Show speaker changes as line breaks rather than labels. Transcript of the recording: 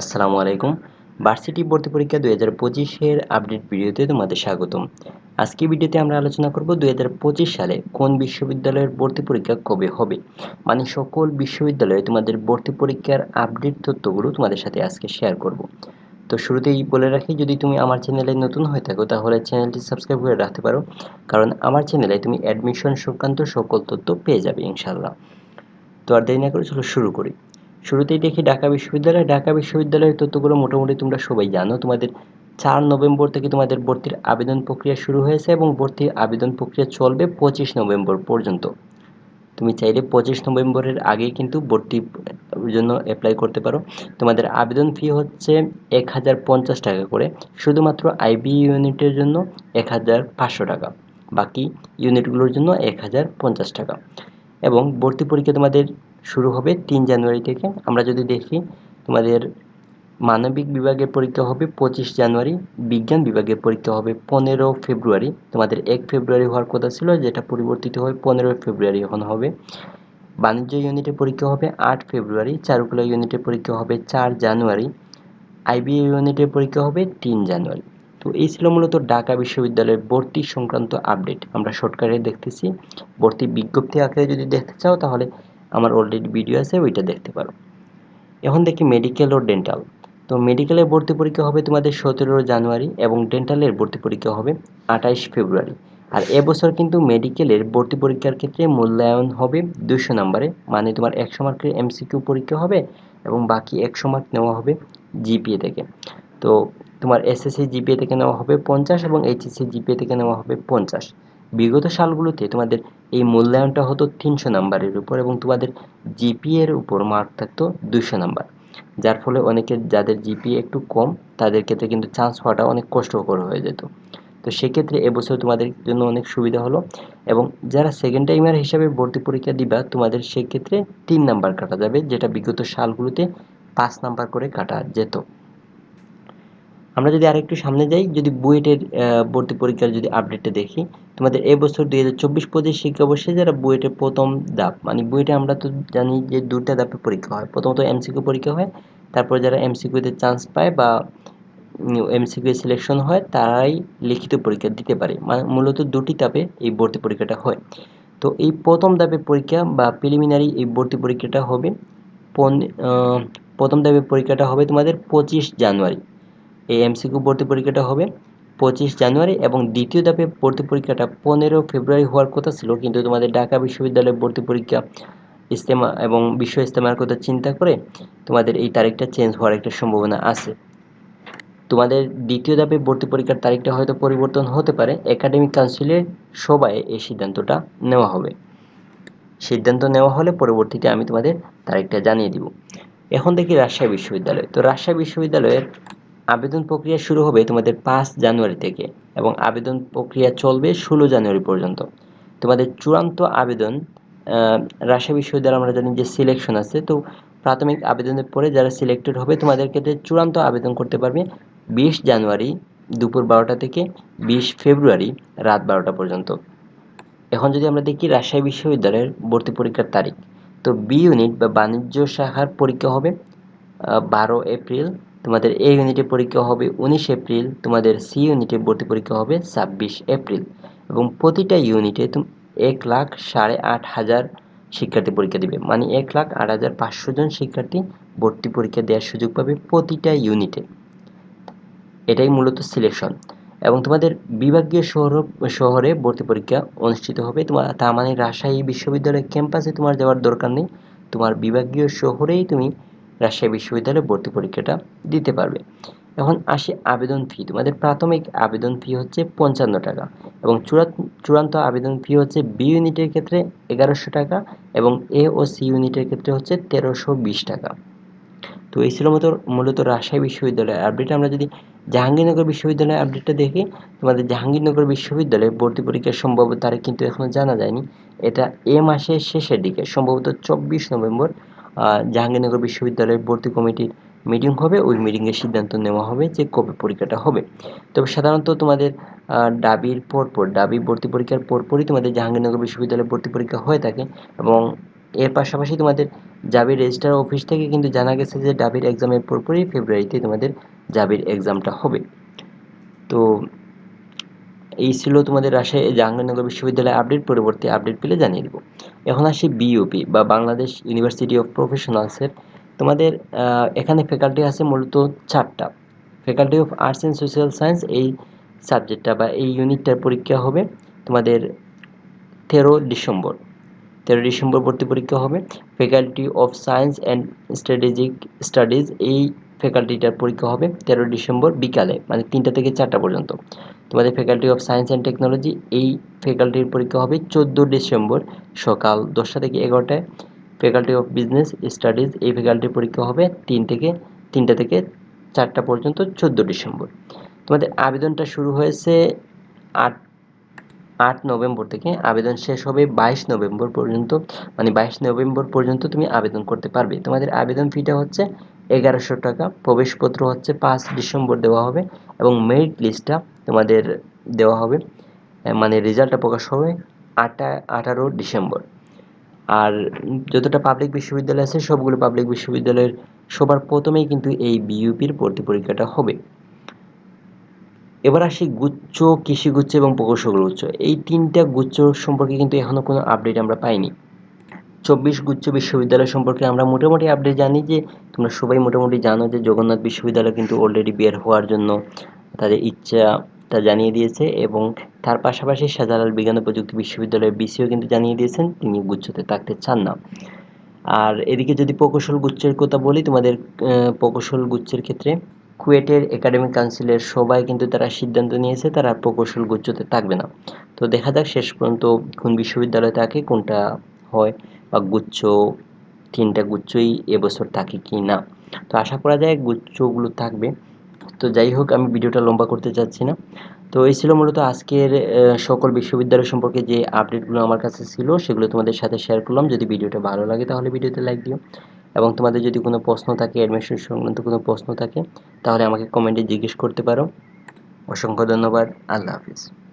আসসালামু আলাইকুম। ভার্সিটি ভর্তি পরীক্ষা দুই হাজার পঁচিশের আপডেট ভিডিওতে তোমাদের স্বাগতম। আজকে ভিডিওতে আমরা আলোচনা করব দুই হাজার পঁচিশ সালে কোন বিশ্ববিদ্যালয়ের ভর্তি পরীক্ষা কবে হবে? মানে সকল বিশ্ববিদ্যালয়ে তোমাদের ভর্তি পরীক্ষার আপডেট তথ্যগুলো তোমাদের সাথে আজকে শেয়ার করব। তো শুরুতেই বলে রাখি, যদি তুমি আমার চ্যানেলে নতুন হয়ে থাকো, তাহলে চ্যানেলটি সাবস্ক্রাইব করে রাখতে পারো। কারণ আমার চ্যানেলে তুমি অ্যাডমিশন সংক্রান্ত সকল তথ্য পেয়ে যাবে ইনশাল্লাহ তো আর দেরি না করে চলো শুরু করি। শুরুতেই দেখি ঢাকা বিশ্ববিদ্যালয়। ঢাকা বিশ্ববিদ্যালয়ের তথ্যগুলো মোটামুটি তোমরা সবাই জানো। তোমাদের চার নভেম্বর থেকে তোমাদের ভর্তির আবেদন প্রক্রিয়া শুরু হয়েছে এবং ভর্তির আবেদন প্রক্রিয়া চলবে পঁচিশ নভেম্বর পর্যন্ত। তুমি চাইলে পঁচিশ নভেম্বরের আগেই কিন্তু ভর্তির জন্য অ্যাপ্লাই করতে পারো। তোমাদের আবেদন ফি হচ্ছে এক হাজার পঞ্চাশ টাকা করে, শুধুমাত্র আইবি ইউনিটের জন্য এক হাজার পাঁচশো টাকা। বাকি ইউনিটগুলোর জন্য এক হাজার পঞ্চাশ টাকা। এবং ভর্তি পরীক্ষা তোমাদের শুরু হবে তিন জানুয়ারি থেকে। আমরা যদি দেখি, তোমাদের মানবিক বিভাগের পরীক্ষা হবে পঁচিশ জানুয়ারি, বিজ্ঞান বিভাগের পরীক্ষা হবে পনেরো ফেব্রুয়ারি। তোমাদের এক ফেব্রুয়ারি হওয়ার কথা ছিল, যেটা পরিবর্তিত হয়ে পনেরো ফেব্রুয়ারি এখন হবে। বাণিজ্য ইউনিটের পরীক্ষা হবে আট ফেব্রুয়ারি, চারুকলা ইউনিটের পরীক্ষা হবে চার জানুয়ারি, আইবিএ ইউনিটের পরীক্ষা হবে তিন জানুয়ারি। তো এই ছিল মূলত ঢাকা বিশ্ববিদ্যালয়ের ভর্তি সংক্রান্ত আপডেট। আমরা শর্টকাটে দেখতেছি। ভর্তি বিজ্ঞপ্তি আকারে যদি দেখতে চাও, তাহলে আমার অলরেডি ভিডিও আছে, ওইটা দেখতে পারো। এখন দেখি মেডিকেল ও ডেন্টাল তো মেডিকেলের ভর্তি পরীক্ষা হবে তোমাদের সতেরো জানুয়ারি এবং ডেন্টালের ভর্তি পরীক্ষা হবে আঠাইশ ফেব্রুয়ারি। আর এবছর কিন্তু মেডিকেলের ভর্তি পরীক্ষার ক্ষেত্রে মূল্যায়ন হবে দুশো নম্বরে মানে তোমার একশো মার্কের এমসিকিউ পরীক্ষা হবে এবং বাকি একশো মার্ক নেওয়া হবে জিপিএ থেকে। তো তোমার এসএসসি জিপিএ থেকে নেওয়া হবে পঞ্চাশ এবং এইচএসসি জিপিএ থেকে নেওয়া হবে পঞ্চাশ। বিগত সালগুলোতে তোমাদের এই মূল্যায়নটা হতো তিনশো নাম্বারের উপর এবং তোমাদের জিপিএ এর উপর মার্ক থাকতো দুশো নাম্বার। যার ফলে অনেকের যাদের জিপিএ একটু কম, তাদের ক্ষেত্রে কিন্তু চান্স হওয়াটা অনেক কষ্টকর হয়ে যেত। তো সেক্ষেত্রে এবছর তোমাদের জন্য অনেক সুবিধা হলো এবং যারা সেকেন্ড টাইমার হিসাবে ভর্তি পরীক্ষা দিবা, তোমাদের সেক্ষেত্রে তিন নাম্বার কাটা যাবে, যেটা বিগত সালগুলোতে পাঁচ নাম্বার করে কাটা যেত। আমরা যদি আরেকটু সামনে যাই, যদি বুয়েটের ভর্তি পরীক্ষার যদি আপডেটটা দেখি, তোমাদের এবছর দুই হাজার চব্বিশ পঁচিশ শিক্ষাবর্ষে যারা বুয়েটের প্রথম ধাপ মানে বুয়েটে আমরা তো জানি যে দুটা ধাপে পরীক্ষা হয়। প্রথমত এমসিকিউ পরীক্ষা হয়, তারপর যারা এমসিকিউতে চান্স পায় বা এমসিকিউ সিলেকশন হয়, তারাই লিখিত পরীক্ষা দিতে পারে। মানে মূলত দুটি ধাপে এই ভর্তি পরীক্ষাটা হয়। তো এই প্রথম ধাপে পরীক্ষা বা প্রিলিমিনারি এই ভর্তি পরীক্ষাটা হবে প্রথম ধাপে পরীক্ষাটা হবে তোমাদের পঁচিশ জানুয়ারি। এই এমসিকিউ ভর্তি পরীক্ষাটা হবে পঁচিশ জানুয়ারি এবং দ্বিতীয় ধাপে ভর্তি পরীক্ষাটা পনেরো ফেব্রুয়ারি হওয়ার কথা ছিল, কিন্তু তোমাদের ঢাকা বিশ্ববিদ্যালয়ের ভর্তি পরীক্ষা ইস্তেমা এবং বিশ্ব ইস্তেমার কথা চিন্তা করে তোমাদের এই তারিখটা চেঞ্জ হওয়ার একটা সম্ভাবনা আছে। তোমাদের দ্বিতীয় ধাপে ভর্তি পরীক্ষার তারিখটা হয়তো পরিবর্তন হতে পারে একাডেমিক কাউন্সিলের সবাই এই সিদ্ধান্তটা নেওয়া হবে। সিদ্ধান্ত নেওয়া হলে পরবর্তীতে আমি তোমাদের তারিখটা জানিয়ে দিব। এখন দেখি রাজশাহী বিশ্ববিদ্যালয়। তো রাজশাহী বিশ্ববিদ্যালয়ের আবেদন প্রক্রিয়া শুরু হবে তোমাদের পাঁচ জানুয়ারি থেকে এবং আবেদন প্রক্রিয়া চলবে ষোলো জানুয়ারি পর্যন্ত। তোমাদের চূড়ান্ত আবেদন রাজশাহী বিশ্ববিদ্যালয় আমরা জানি যে সিলেকশন আছে, তো প্রাথমিক আবেদনের পরে যারা সিলেক্টেড হবে তোমাদের ক্ষেত্রে চূড়ান্ত আবেদন করতে পারবে বিশ জানুয়ারি দুপুর বারোটা থেকে বিশ ফেব্রুয়ারি রাত বারোটা পর্যন্ত। এখন যদি আমরা দেখি রাজশাহী বিশ্ববিদ্যালয়ের ভর্তি পরীক্ষার তারিখ, তো বি ইউনিট বা বাণিজ্য শাখার পরীক্ষা হবে বারো এপ্রিল তোমাদের এ ইউনিটের পরীক্ষা হবে উনিশ এপ্রিল, তোমাদের সি ইউনিটের ভর্তি পরীক্ষা হবে ছাব্বিশ এপ্রিল। এবং প্রতিটা ইউনিটে তুমি এক লাখ সাড়ে আট হাজার শিক্ষার্থী পরীক্ষা দিবে। মানে এক লাখ আট হাজার পাঁচশো জন শিক্ষার্থী ভর্তি পরীক্ষা দেওয়ার সুযোগ পাবে প্রতিটা ইউনিটে এটাই মূলত সিলেকশন এবং তোমাদের বিভাগীয় শহর শহরে ভর্তি পরীক্ষা অনুষ্ঠিত হবে। তোমার তার মানে রাজশাহী বিশ্ববিদ্যালয় ক্যাম্পাসে তোমার যাওয়ার দরকার নেই। তোমার বিভাগীয় শহরেই তুমি রাজশাহী বিশ্ববিদ্যালয়ে ভর্তি পরীক্ষাটা দিতে পারবে। এখন আসি আবেদন ফি তোমাদের প্রাথমিক আবেদন ফি হচ্ছে পঞ্চান্ন টাকা এবং চূড়ান্ত আবেদন ফি হচ্ছে বি ইউনিটের ক্ষেত্রে এগারোশো টাকা এবং এ ও সি ইউনিটের ক্ষেত্রে হচ্ছে তেরোশো বিশ টাকা। তো এই ছিল মতো মূলত রাজশাহী বিশ্ববিদ্যালয়ের আপডেট আমরা যদি জাহাঙ্গীরনগর বিশ্ববিদ্যালয়ের আপডেটটা দেখি, তোমাদের জাহাঙ্গীরনগর বিশ্ববিদ্যালয়ে ভর্তি পরীক্ষার সম্ভাব্য তারিখ কিন্তু এখনও জানা যায়নি। এটা এ মাসের শেষের দিকে, সম্ভবত চব্বিশ নভেম্বর জাহাঙ্গীরনগর বিশ্ববিদ্যালয়ের ভর্তি কমিটির মিটিং হবে। ওই মিটিংয়ের সিদ্ধান্ত নেওয়া হবে যে কবে পরীক্ষাটা হবে। তবে সাধারণত তোমাদের ডাবির পরপর, ডাবি ভর্তি পরীক্ষার পরপরই তোমাদের জাহাঙ্গীরনগর বিশ্ববিদ্যালয়ে ভর্তি পরীক্ষা হয়ে থাকে এবং এর পাশাপাশি তোমাদের জাবির রেজিস্ট্রার অফিস থেকে কিন্তু জানা গেছে যে ডাবির এক্সামের পরপরই ফেব্রুয়ারিতে তোমাদের জাবির এক্সামটা হবে। তো এই ছিল তোমাদের রাজশাহী জাহাঙ্গীরনগর বিশ্ববিদ্যালয়ের আপডেট পরবর্তী আপডেট পেলে জানিয়ে দেবো। এখন আসি বিইউপি বা বাংলাদেশ ইউনিভার্সিটি অফ প্রফেশনালসের তোমাদের এখানে ফ্যাকাল্টি আছে মূলত চারটা। Faculty of arts and social science এই সাবজেক্টটা বা এই ইউনিটটার পরীক্ষা হবে তোমাদের তেরো ডিসেম্বর। তেরো ডিসেম্বর ভর্তি পরীক্ষা হবে। Faculty of science and strategic studies এই ফ্যাকাল্টিটার পরীক্ষা হবে তেরো ডিসেম্বর বিকালে মানে তিনটা থেকে চারটা পর্যন্ত। তোমাদের faculty of science and technology, এই ফ্যাকাল্টির পরীক্ষা হবে চোদ্দ ডিসেম্বর সকাল দশটা থেকে এগারোটায়। ফ্যাকাল্টি অফ বিজনেস স্টাডিজ, এই ফ্যাকাল্টির পরীক্ষা হবে তিন থেকে, তিনটা থেকে চারটা পর্যন্ত চোদ্দ ডিসেম্বর। তোমাদের আবেদনটা শুরু হয়েছে আট আট নভেম্বর থেকে। আবেদন শেষ হবে বাইশ নভেম্বর পর্যন্ত মানে বাইশ নভেম্বর পর্যন্ত তুমি আবেদন করতে পারবে। তোমাদের আবেদন ফিটা হচ্ছে এগারোশো টাকা। প্রবেশপত্র হচ্ছে পাঁচ ডিসেম্বর দেওয়া হবে এবং মেরিট লিস্টটা তোমাদের দেওয়া হবে। মানে রেজাল্টটা প্রকাশ হবে আটা, আঠারো ডিসেম্বর। আর যতটা পাবলিক বিশ্ববিদ্যালয় আছে, সবগুলো পাবলিক বিশ্ববিদ্যালয়ের সবার প্রথমেই কিন্তু এই বিইউপির ভর্তি পরীক্ষাটা হবে। এবার আসি গুচ্ছ, কৃষিগুচ্ছ এবং প্রকৌশল গুচ্ছ। এই তিনটা গুচ্ছ সম্পর্কে কিন্তু এখনও কোনো আপডেট আমরা পাইনি। চব্বিশ গুচ্ছ বিশ্ববিদ্যালয় সম্পর্কে আমরা মোটামুটি আপডেট জানি যে, তোমরা সবাই মোটামুটি জানো যে জগন্নাথ বিশ্ববিদ্যালয় কিন্তু অলরেডি বের হওয়ার জন্য তাদের ইচ্ছাটা জানিয়ে দিয়েছে এবং তার পাশাপাশি শাহজালাল বিজ্ঞান ও প্রযুক্তি বিশ্ববিদ্যালয়ের বিসিও কিন্তু জানিয়ে দিয়েছেন, তিনি গুচ্ছতে থাকতে চান না। আর এদিকে যদি প্রকৌশল গুচ্ছের কথা বলি, তোমাদের প্রকৌশল গুচ্ছের ক্ষেত্রে কুয়েটের একাডেমিক কাউন্সিলের সবাই কিন্তু তারা সিদ্ধান্ত নিয়েছে, তারা প্রকৌশল গুচ্ছতে থাকবে না। তো দেখা যাক শেষ পর্যন্ত কোন বিশ্ববিদ্যালয় থাকে, কোনটা হয়। বা গুচ্ছ, তিনটা গুচ্ছই এবছর থাকে কি না? তো আশা করা যায় গুচ্ছগুলো থাকবে। তো যাই হোক, আমি ভিডিওটা লম্বা করতে চাচ্ছি না। তো এই ছিল মূলত আজকের সকল বিশ্ববিদ্যালয় সম্পর্কে যে আপডেটগুলো আমার কাছে ছিল, সেগুলো তোমাদের সাথে শেয়ার করলাম। যদি ভিডিওটা ভালো লাগে, তাহলে ভিডিওতে লাইক দিও। এবং তোমাদের যদি কোনো প্রশ্ন থাকে অ্যাডমিশন সংক্রান্ত কোনো প্রশ্ন থাকে, তাহলে আমাকে কমেন্টে জিজ্ঞেস করতে পারো। অসংখ্য ধন্যবাদ। আল্লাহ হাফিজ।